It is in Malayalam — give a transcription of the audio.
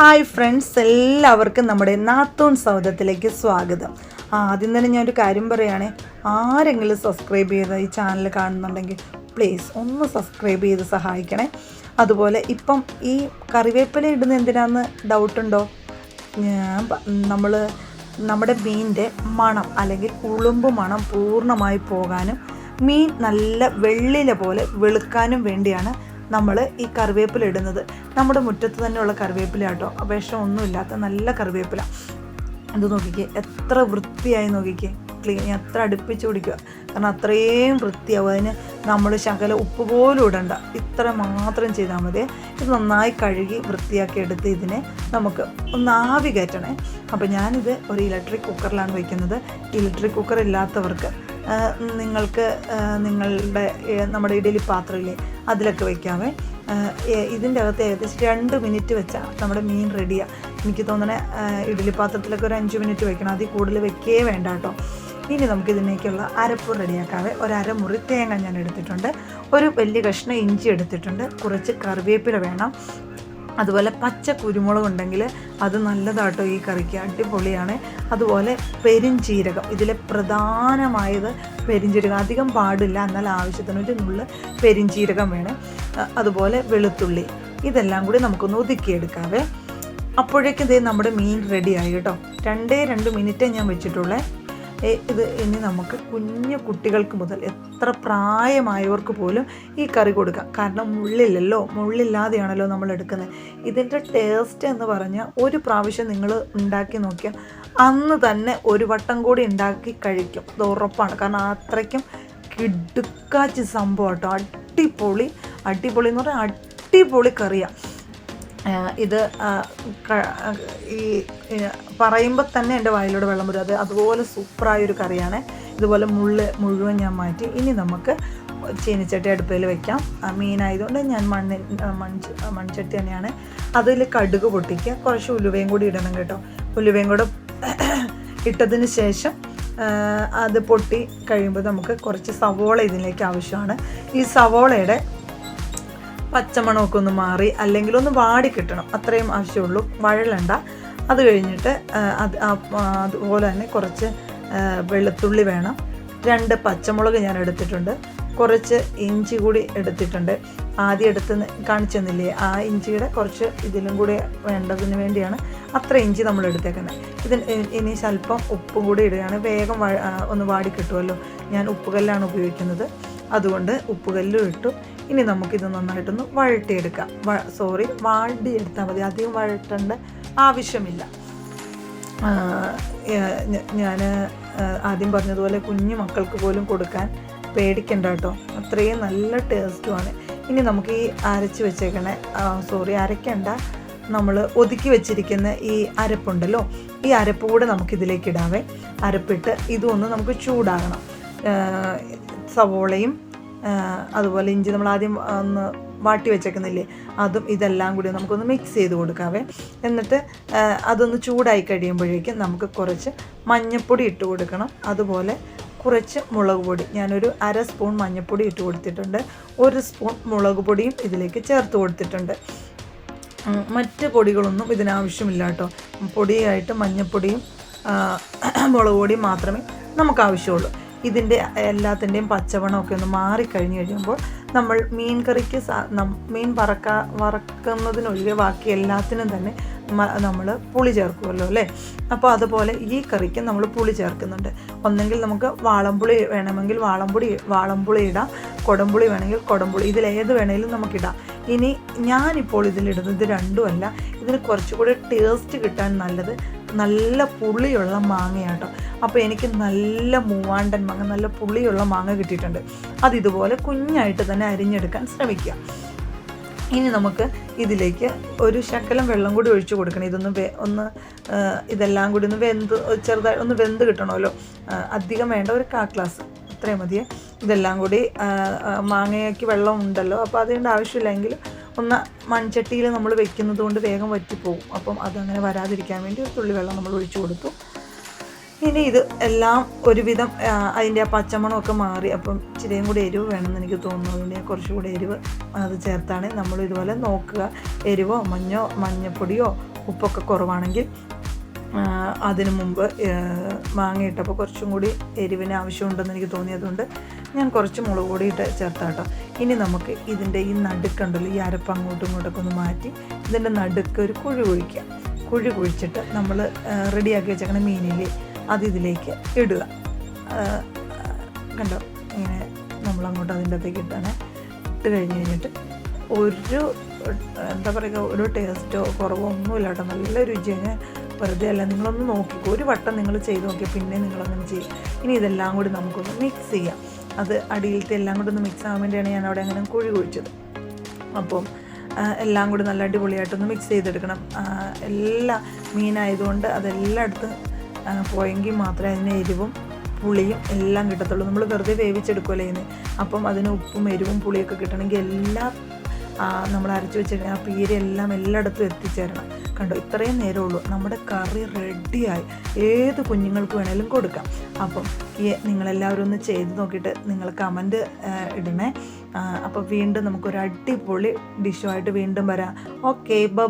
ഹായ് ഫ്രണ്ട്സ് എല്ലാവർക്കും നമ്മുടെ നാത്തൂൺ സൗദത്തിലേക്ക് സ്വാഗതം. ആദ്യം തന്നെ ഞാനൊരു കാര്യം പറയുകയാണെ ആരെങ്കിലും സബ്സ്ക്രൈബ് ചെയ്ത് ഈ ചാനൽ കാണുന്നുണ്ടെങ്കിൽ പ്ലീസ് ഒന്ന് സബ്സ്ക്രൈബ് ചെയ്ത് സഹായിക്കണേ. അതുപോലെ ഇപ്പം ഈ കറിവേപ്പില ഇടുന്ന എന്തിനാന്ന് ഡൗട്ടുണ്ടോ ഞാൻ നമ്മൾ നമ്മുടെ മീനിന്റെ മണം അല്ലെങ്കിൽ ഉളുമ്പ് മണം പൂർണമായി പോകാനും മീൻ നല്ല വെള്ളില പോലെ വെളുക്കാനും വേണ്ടിയാണ് നമ്മൾ ഈ കറിവേപ്പില ഇടുന്നത്. നമ്മുടെ മുറ്റത്ത് തന്നെയുള്ള കറിവേപ്പില കേട്ടോ വിഷമൊന്നുമില്ലാത്ത നല്ല കറിവേപ്പില. ഇത് നോക്കിക്കേ എത്ര വൃത്തിയായി നോക്കിക്കേ. ക്ലീൻ എത്ര അടുപ്പിച്ച് പിടിക്കുക. കാരണം അത്രയും വൃത്തിയാവും. അതിന് നമ്മൾ ശകല ഉപ്പ് പോലും ഇടണ്ട. ഇത്ര മാത്രം ചെയ്താൽ മതി. ഇത് നന്നായി കഴുകി വൃത്തിയാക്കി എടുത്ത് ഇതിനെ നമുക്ക് ഒന്ന് ആവി കയറ്റണേ. അപ്പോൾ ഞാനിത് ഒരു ഇലക്ട്രിക് കുക്കറിലാണ് വയ്ക്കുന്നത്. ഇലക്ട്രിക് കുക്കർ ഇല്ലാത്തവർക്ക് നിങ്ങൾക്ക് നിങ്ങളുടെ നമ്മുടെ ഇഡലി പാത്രമില്ലേ അതിലൊക്കെ വയ്ക്കാമേ ഇതിന്റെ അകത്ത് ഏകദേശം രണ്ട് മിനിറ്റ് വെച്ചാൽ നമ്മുടെ മീൻ റെഡിയാണ് എനിക്ക് തോന്നണേ ഇഡലി പാത്രത്തിലൊക്കെ ഒരു അഞ്ച് മിനിറ്റ് വെക്കണം. അതിൽ കൂടുതൽ വെക്കേ വേണ്ട കേട്ടോ. ഇനി നമുക്ക് ഇതിനേക്കുള്ള അരപ്പ് റെഡിയാക്കാവേ. ഒരു അരമുറി തേങ്ങ ഞാൻ എടുത്തിട്ടുണ്ട്. ഒരു വലിയ കഷ്ണം ഇഞ്ചി എടുത്തിട്ടുണ്ട്. കുറച്ച് കറിവേപ്പില വേണം. അതുപോലെ പച്ച കുരുമുളക് ഉണ്ടെങ്കിൽ അത് നല്ലതാട്ടോ ഈ കറിക്ക്. അടിപൊളിയാണ്. അതുപോലെ പെരിഞ്ചീരകം ഇതിലെ പ്രധാനമായത് പെരിഞ്ചീരകം. അധികം പാടില്ല. എന്നാൽ ആവശ്യത്തിന് ഒരു നുള്ള് പെരിഞ്ചീരകം വേണം. അതുപോലെ വെളുത്തുള്ളി. ഇതെല്ലാം കൂടി നമുക്കൊന്ന് ഒതുക്കിയെടുക്കാവേ. അപ്പോഴേക്കും ഇതേ നമ്മുടെ മീൻ റെഡിയായി കേട്ടോ. രണ്ടേ രണ്ട് മിനിറ്റേ ഞാൻ വെച്ചിട്ടുള്ളേ. ഇത് ഇനി നമുക്ക് കുഞ്ഞു കുട്ടികൾക്ക് മുതൽ എത്ര പ്രായമായവർക്ക് പോലും ഈ കറി കൊടുക്കാം. കാരണം മുള്ളില്ലല്ലോ മുള്ളില്ലാതെയാണല്ലോ നമ്മൾ എടുക്കുന്നത്. ഇതിന്റെ ടേസ്റ്റ് എന്ന് പറഞ്ഞാൽ ഒരു പ്രാവശ്യം നിങ്ങൾ ഉണ്ടാക്കി നോക്കിയാൽ അന്ന് തന്നെ ഒരു വട്ടം കൂടി ഉണ്ടാക്കി കഴിക്കും. അത് ഉറപ്പാണ്. കാരണം അത്രയ്ക്കും കിടുക്കാച്ച് സംഭവം കേട്ടോ അടിപൊളി അടിപൊളി എന്ന് പറഞ്ഞാൽ അടിപൊളി കറിയാണ് ഇത് ഈ പറയുമ്പോൾ തന്നെ എന്റെ വായിലൂടെ വെള്ളം വരും. അത് അതുപോലെ സൂപ്പറായൊരു കറിയാണ്. ഇതുപോലെ മുള്ള് മുഴുവൻ ഞാൻ മാറ്റി. ഇനി നമുക്ക് ചീനിച്ചട്ടി അടുപ്പയിൽ വെക്കാം. മീനായതുകൊണ്ട് ഞാൻ മണ്ണ് മൺച മൺചട്ടി തന്നെയാണ്. അതിൽ കടുക് പൊട്ടിക്കുക. കുറച്ച് ഉലുവയും കൂടി ഇടണം കേട്ടോ. ഉലുവയും കൂടെ ഇട്ടതിന് ശേഷം അത് പൊട്ടി കഴിയുമ്പോൾ നമുക്ക് കുറച്ച് സവോള ഇതിലേക്ക് ആവശ്യമാണ്. ഈ സവോളയുടെ പച്ചമണമൊക്കെ ഒന്ന് മാറി അല്ലെങ്കിൽ ഒന്ന് വാടി കിട്ടണം. അത്രയും ആവശ്യമുള്ളൂ. വഴലണ്ട. അത് കഴിഞ്ഞിട്ട് അത് അതുപോലെ തന്നെ കുറച്ച് വെളുത്തുള്ളി വേണം. രണ്ട് പച്ചമുളക് ഞാൻ എടുത്തിട്ടുണ്ട്. കുറച്ച് ഇഞ്ചി കൂടി എടുത്തിട്ടുണ്ട്. ആദ്യം എടുത്ത് കാണിച്ചെന്നില്ലേ? ആ ഇഞ്ചിയുടെ കുറച്ച് ഇതിലും കൂടി വേണ്ടതിന് വേണ്ടിയാണ് അത്ര ഇഞ്ചി നമ്മൾ എടുത്തേക്കുന്നത്. ഇതിന് ഇനി സ്വല്പം ഉപ്പും കൂടി ഇടുകയാണ്. വേഗം ഒന്ന് വാടി കിട്ടുമല്ലോ. ഞാൻ ഉപ്പുകല്ലാണ് ഉപയോഗിക്കുന്നത്. അതുകൊണ്ട് ഉപ്പുകല്ലും ഇട്ടു. ഇനി നമുക്കിത് നന്നായിട്ടൊന്ന് വഴട്ടിയെടുക്കാം സോറി വാടിയെടുത്താൽ മതി. അധികം വഴട്ടേണ്ട ആവശ്യമില്ല. ഞാൻ ആദ്യം പറഞ്ഞതുപോലെ കുഞ്ഞു മക്കൾക്ക് പോലും കൊടുക്കാൻ പേടിക്കണ്ട കേട്ടോ. അത്രയും നല്ല ടേസ്റ്റുമാണ് ഇനി നമുക്ക് ഈ അരച്ച് വെച്ചേക്കണ. സോറി അരയ്ക്കണ്ട. നമ്മൾ ഒതുക്കി വെച്ചിരിക്കുന്ന ഈ അരപ്പുണ്ടല്ലോ? ഈ അരപ്പ് കൂടെ നമുക്കിതിലേക്ക് ഇടാവേ. അരപ്പിട്ട് ഇതും ഒന്ന് നമുക്ക് ചൂടാകണം. സവോളയും അതുപോലെ ഇഞ്ചി നമ്മൾ ആദ്യം ഒന്ന് വാട്ടി വെച്ചേക്കുന്നില്ലേ? അതും ഇതെല്ലാം കൂടി നമുക്കൊന്ന് മിക്സ് ചെയ്ത് കൊടുക്കാവേ. എന്നിട്ട് അതൊന്ന് ചൂടായി കഴിയുമ്പോഴേക്കും നമുക്ക് കുറച്ച് മഞ്ഞൾപ്പൊടി ഇട്ട് കൊടുക്കണം. അതുപോലെ കുറച്ച് മുളക് പൊടി. ഞാനൊരു അര സ്പൂൺ മഞ്ഞൾപ്പൊടി ഇട്ട് കൊടുത്തിട്ടുണ്ട്. ഒരു സ്പൂൺ മുളക് പൊടിയും ഇതിലേക്ക് ചേർത്ത് കൊടുത്തിട്ടുണ്ട്. മറ്റ് പൊടികളൊന്നും ഇതിനാവശ്യമില്ല കേട്ടോ പൊടിയായിട്ട് മഞ്ഞൾപ്പൊടിയും മുളക് പൊടിയും മാത്രമേ നമുക്ക് ആവശ്യമുള്ളൂ. ഇതിന്റെ എല്ലാത്തിന്റെയും പച്ചവണമൊക്കെ ഒന്ന് മാറിക്കഴിഞ്ഞ് കഴിയുമ്പോൾ നമ്മൾ മീൻ കറിക്ക് മീൻ വറക്ക വറക്കുന്നതിനൊഴികെ ബാക്കി എല്ലാത്തിനും തന്നെ നമ്മൾ പുളി ചേർക്കുമല്ലോ അല്ലേ? അപ്പോൾ അതുപോലെ ഈ കറിക്ക് നമ്മൾ പുളി ചേർക്കുന്നുണ്ട്. ഒന്നെങ്കിൽ നമുക്ക് വാളംപുളി വേണമെങ്കിൽ വാളംപുളി വാളംപുളി ഇടാം. കൊടംപുളി വേണമെങ്കിൽ കൊടംപുളി. ഇതിലേത് വേണമെങ്കിലും നമുക്കിടാം ഇനി ഞാനിപ്പോൾ ഇതിലിടുന്നത് ഇത് രണ്ടുമല്ല. ഇതിന് കുറച്ചുകൂടി ടേസ്റ്റ് കിട്ടാൻ നല്ലത് നല്ല പുളിയുള്ള മാങ്ങയാട്ടോ. അപ്പോൾ എനിക്ക് നല്ല മൂവാണ്ടൻ മാങ്ങ നല്ല പുളിയുള്ള മാങ്ങ കിട്ടിയിട്ടുണ്ട്. അത് ഇതുപോലെ കുഞ്ഞായിട്ട് തന്നെ അരിഞ്ഞെടുക്കാൻ ശ്രമിക്കുക. ഇനി നമുക്ക് ഇതിലേക്ക് ഒരു ശകലം വെള്ളം കൂടി ഒഴിച്ചു കൊടുക്കണം. ഇതൊന്ന് വെ ഒന്ന് ഇതെല്ലാം കൂടി ഒന്ന് വെന്ത് ചെറുതായി ഒന്ന് വെന്ത് കിട്ടണമല്ലോ. അധികം വേണ്ട ഒരു കാ ഗ്ലാസ്. അത്രയും മതിയേ. ഇതെല്ലാം കൂടി മാങ്ങയാക്കി വെള്ളം ഉണ്ടല്ലോ. അപ്പോൾ അതുകൊണ്ട് ആവശ്യമില്ലെങ്കിൽ ഒന്ന് മൺചട്ടിയിൽ നമ്മൾ വെക്കുന്നത് കൊണ്ട് വേഗം വറ്റിപ്പോകും. അപ്പം അതങ്ങനെ വരാതിരിക്കാൻ വേണ്ടി ഒരു തുള്ളി വെള്ളം നമ്മൾ ഒഴിച്ചു കൊടുത്തു. ഇനി ഇത് എല്ലാം ഒരുവിധം അതിന്റെ ആ പച്ചമണമൊക്കെ മാറി. അപ്പം ഇച്ചിരിയും കൂടി എരിവ് വേണമെന്ന് എനിക്ക് തോന്നുന്നു. കുറച്ചും കൂടി എരിവ് അത് ചേർത്താണ്. നമ്മൾ ഇതുപോലെ നോക്കുക. എരിവോ മഞ്ഞോ മഞ്ഞപ്പൊടിയോ ഉപ്പൊക്കെ കുറവാണെങ്കിൽ അതിനു മുമ്പ് ആ, മാങ്ങ ഇട്ടപ്പോൾ കുറച്ചും കൂടി എരിവിന് ആവശ്യമുണ്ടെന്ന് എനിക്ക് തോന്നിയതുകൊണ്ട് ഞാൻ കുറച്ച് മുളക് പൊടി ഇട്ട് ചേർത്താട്ടോ. ഇനി നമുക്ക് ഇതിന്റെ ഈ നടുക്കുണ്ടല്ലോ ഈ അരപ്പ് അങ്ങോട്ടും ഇങ്ങോട്ടൊക്കെ ഒന്ന് മാറ്റി ഇതിന്റെ നടുക്ക് ഒരു കുഴി കുഴിക്കുക കുഴി കുഴിച്ചിട്ട് നമ്മൾ റെഡിയാക്കി വെച്ചേക്കണ മീനിൽ അത് ഇതിലേക്ക് ഇടുക. കണ്ടോ? ഇങ്ങനെ നമ്മളങ്ങോട്ട് അതിന്റെ അകത്തേക്ക് ഇട്ടാണ്. ഇട്ട് കഴിഞ്ഞ് കഴിഞ്ഞിട്ട് ഒരു എന്താ പറയുക ഒരു ടേസ്റ്റോ കുറവോ ഒന്നുമില്ല കേട്ടോ നല്ല രുചിയാണ്. വെറുതെ അല്ല നിങ്ങളൊന്ന് നോക്കിക്കോ ഒരു വട്ടം നിങ്ങൾ ചെയ്ത് നോക്കിയാൽ പിന്നെ നിങ്ങളൊന്നും ചെയ്യും. ഇനി ഇതെല്ലാം കൂടി നമുക്കൊന്ന് മിക്സ് ചെയ്യാം. അത് അടിയിലത്തെ എല്ലാം കൂടി ഒന്ന് മിക്സ് ആകാൻ വേണ്ടിയാണ് ഞാൻ അവിടെ അങ്ങനെ കുഴി കുഴിച്ചത്. അപ്പം എല്ലാം കൂടി നല്ല അടിപൊളിയായിട്ടൊന്ന് മിക്സ് ചെയ്തെടുക്കണം. എല്ലാ മീനായതുകൊണ്ട് അതെല്ലായിടത്തും പോയെങ്കിൽ മാത്രമേ അതിന് എരിവും പുളിയും എല്ലാം കിട്ടത്തുള്ളൂ. നമ്മൾ വെറുതെ വേവിച്ചെടുക്കുമല്ലേ ഇന്ന്. അപ്പം അതിന് ഉപ്പും എരിവും പുളിയൊക്കെ കിട്ടണമെങ്കിൽ എല്ലാം നമ്മൾ അരച്ച് വെച്ചിട്ട് ആ പീര എല്ലാം എല്ലായിടത്തും എത്തിച്ചേരണം. കണ്ടോ? ഇത്രയും നേരമുള്ളൂ. നമ്മുടെ കറി റെഡിയായി. ഏത് കുഞ്ഞുങ്ങൾക്ക് വേണേലും കൊടുക്കാം. അപ്പം ഈ നിങ്ങളെല്ലാവരും ഒന്ന് ചെയ്ത് നോക്കിയിട്ട് നിങ്ങൾ കമന്റ് ഇടണേ. അപ്പോൾ വീണ്ടും നമുക്കൊരു അടിപൊളി ഡിഷുമായിട്ട് വീണ്ടും വരാം. ഓക്കെ ബ